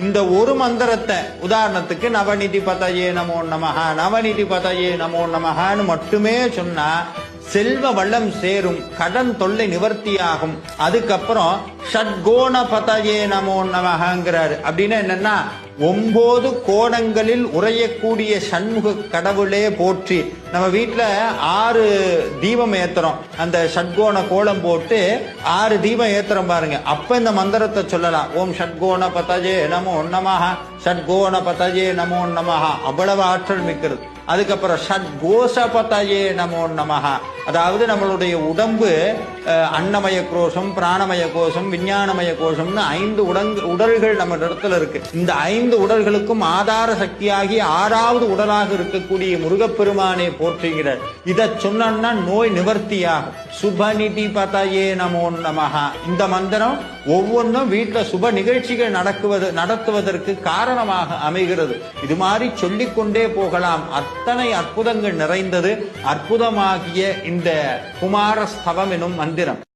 இந்த ஒரு மந்திரத்தை உதாரணத்துக்கு நவநிதி பதயே நமோ நமஹா நவநிதி பதயே நமோ நமஹான்னு மட்டுமே சொன்னா செல்வ வளம் சேரும் கடன் தொல்லை நிவர்த்தியாகும். அதுக்கப்புறம் ஷட்கோண பதயே நமோ நமகங்கிறாரு அப்படின்னா என்னன்னா ஒன்பது கோணங்களில் உறையக்கூடிய சண்முக கடவுளே போற்றி. நம்ம வீட்டில் ஆறு தீபம் ஏத்துறோம். அந்த ஷட்கோண கோலம் போட்டு ஆறு தீபம் ஏத்துறோம் பாருங்க. அப்ப இந்த மந்திரத்தை சொல்லலாம். ஓம் ஷட்கோண பதஜே நமோ நமஹா ஷட்கோண பதஜே நமோ நமஹா. அவ்வளவு ஆற்றல் மிக்கிறது அதுக்கப்புறம் ஷட் கோஷபதயே நமோ நமஹா. அதாவது நம்மளுடைய உடம்பு அன்னமய கோஷம் பிராணமய கோஷம் விஞ்ஞானமய கோஷம்னு ஐந்து உடங் உடல்கள் நம்ம இடத்துல இருக்கு. இந்த ஐந்து உடல்களுக்கும் ஆதார சக்தியாகி ஆறாவது உடலாக இருக்கக்கூடிய முருகப்பெருமானை போற்றுகிறார். இதை சொன்னா நோய் நிவர்த்தியாகும். சுபநிதி பதையே நமோ நமஹ. இந்த மந்திரம் ஒவ்வொன்றும் வீட்டில் சுப நிகழ்ச்சிகள் நடக்குவது நடத்துவதற்கு காரணமாக அமைகிறது. இது மாதிரி சொல்லிக்கொண்டே போகலாம். அத்தனை அற்புதங்கள் நிறைந்தது அற்புதமாகிய இந்த குமாரஸ்தவம் எனும் மந்திரம்.